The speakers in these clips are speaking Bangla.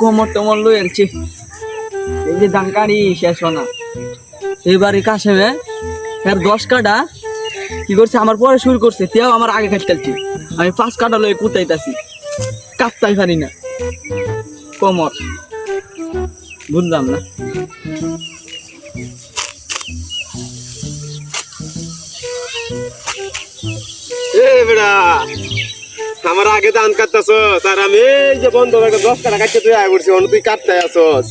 কোমর টোমর লই আনছি এই যে শেষ না। এবারে কাশেমে এর দশ কাটা কি করছে? আমার পরে শুরু করছে, তেও আমার আগে কাটতেছি আমি পাঁচ কাটা লয়ে কুতাইতাছি। কাটতাই পারি না। কোমর। বুঝলাম না। আমার আগে ধান কাটতেছ তার আমি এই যে বন্ধ করে দশ টাকা কাটতে তুই আয় করছি তুই কাটতে আসস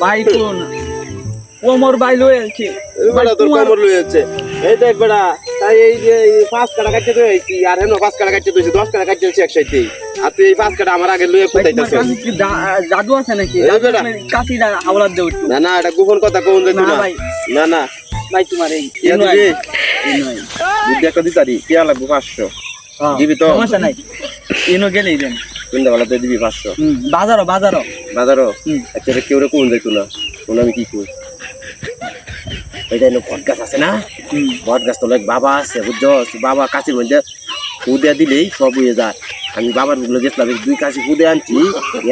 ভাই কোন? কোমর ভাই বেড়া তোর কামড় লই যাচ্ছে এই দেখ বেড়া তাই এই যে পাঁচ টাকা কাটতে তুই আইছি আর হেন পাঁচ টাকা কাটতে তুই দশ টাকা কাটতে হচ্ছে একসাথে আর তুই এই পাঁচ টাকা আমার আগে লইয়ে কোথাইতেছ জাদু আছে নাকি? এই বেটা। হাওলার দেউ একটু। না না এটা গোপন কথা কোন যাইতো না না। ভাই। না ভাই তোমার এই দিবি? ইনো আই। একটা দিতারি পাঁচশো। হ্যাঁ, দিবি তো? সমস্যা নাই। ইনো গেলেই দেন। দিবি পাঁচশো? বাজারও বাজারও। বাজারও। একটা কেউ রে কোন না কোন আমি কি করি এটা বট গাছ আছে না? বট গাছ তো লাইক বাবা আছে বুঝছ বাবা মধ্যে দিলেই সব হয়ে যায়। আমি বাবার বুগলো গেছিলাম দুই কাশি কুদে আনছি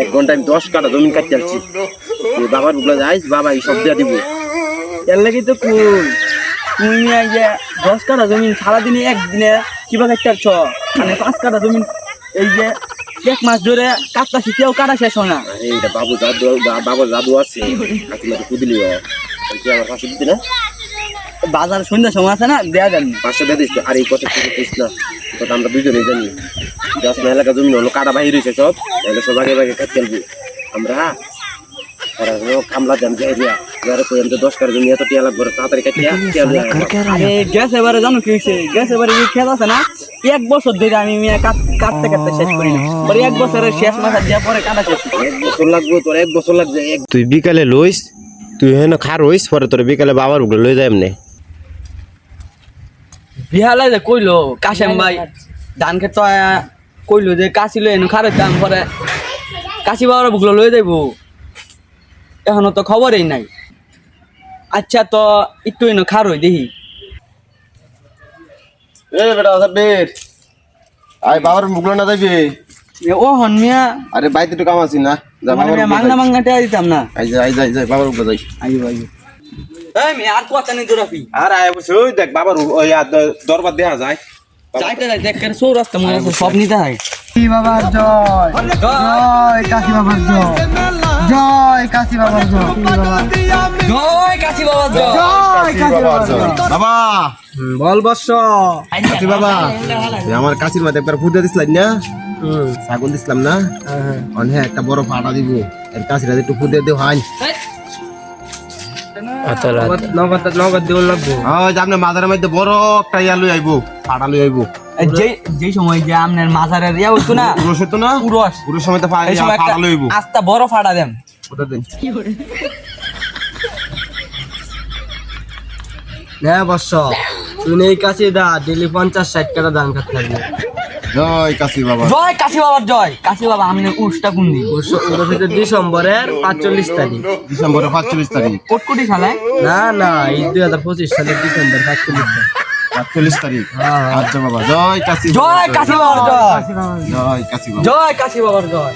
এক ঘণ্টা আমি দশ কাটা জমিন কাটতে আনছি। বাবার বুগলো যাইস বাবা এই সব দিয়ে দিব। এর লাগি তো কুল তুমি দশ কাটা জমিন সারাদিনে একদিনে কিবা কাটতে ছ মানে পাঁচ কাঠা জমিন এই যে এক মাস ধরে কাটতাছি কেউ কাটা শেষ হয় না। এটা বাবু জাদু বা- বাবার জাদু আছে। কুদিলি তুই আমার পাঁচশো দিতে না? বাজার সন্ধ্যার সময় আছে না দেয়া যান পাঁচশো দিয়ে দিস আর এই কথা কিছু কইস না? কথা আমরা দুজনেই জানি। দশ না এলাকা জমি হলো কাটা বাহির হয়েছে সব। তাহলে সব আগে আগে কাটতে আমরা কামলা দাম যাই দিয়া। যারা কই আমি তো দশ জমি এত টিয়া লাগবে তাড়াতাড়ি কাটিয়া গ্যাস এবারে জানো কি হয়েছে? গ্যাস এবারে যে আছে না? এক বছর ধরে আমি মিয়া কাট- কাটতে কাটতে শেষ করি না। পরে এক বছরের শেষ মাথা দেওয়া পরে কাটা শেষ এক বছর লাগবে তোর এক বছর লাগবে তুই বিকালে লইস তুই হেন খার হইস পরে তোর বিকালে বাবার উগলে লই যাই এমনি বিহালে যে কইলো কাশেম ভাই ধান খেত কইলো যে কাশি লই এনু খারের দাম পরে কাশি বাবার বুকলো লই যাইব। এখনও তো খবরই নাই। আচ্ছা তো একটু এনু খার হই দেখি। এ বেটা আচ্ছা বের। আয় বাবার মুগলো না যাইবি? এ ও হন মিয়া। আরে বাইতে তো কাম আছি না। যা বাবার মাংনা যাই। দিতাম না। আই যাই আই যাই যাই বাবার উগলো যাই আইব আইব এই মিয়া আর কথা নেই তোরাফি আর আয় বসে ওই দেখ বাবার ওই দরবার দেখা যায়। যাইতে যাই দেখ কেন সৌ রাস্তা মনে আছে সব নিতে হয়। বাবার জয়। জয় কাশি বাবার জয়। জয় কাশি বাবার জয়। জয় কাশি বাবার জয়। জয় কাশি বাবার জয়। বাবা বল বর্ষ কাশি বাবা আমার কাশির মধ্যে একবার ফুটে দিছিলাম না? ছাগল দিছিলাম না? অন হ্যাঁ একটা বড় ফাটা দিব। এর কাশিরা একটু ফুটে দিও হাই। নগদ নগদ দেউল লাগবো। ওই যে আপনার মাথার মধ্যে বড় একটা ইয়া লই আইবো ফাটা লই আইবো। যে যে সময় যে আপনার মাথারের ইয়া হইতো না পুরো সত্য না? পুরস পুরো সময় তো ফা- এই সময় ফাটা লই আস্তা বড় ফাটা দেন। ওটা দেন। বর্ষ তুমি এই কাছে দা ডেলি পঞ্চাশ ষাট থাকবে জয় কাশি বাবা। জয় কাশি বাবার জয়। কাশি বাবা আমি উষ্টা কোন দিন? ডিসেম্বরের পাঁচচল্লিশ তারিখ। ডিসেম্বরের পাঁচচল্লিশ তারিখ। কোটকুটি সালে না না এই দুই হাজার পঁচিশ সালের ডিসেম্বর পাঁচচল্লিশ পাঁচচল্লিশ তারিখ। আচ্ছা বাবা জয় কাশি জয় কাশি বাবার জয়। জয় কাশি বাবা জয় কাশি বাবার জয়।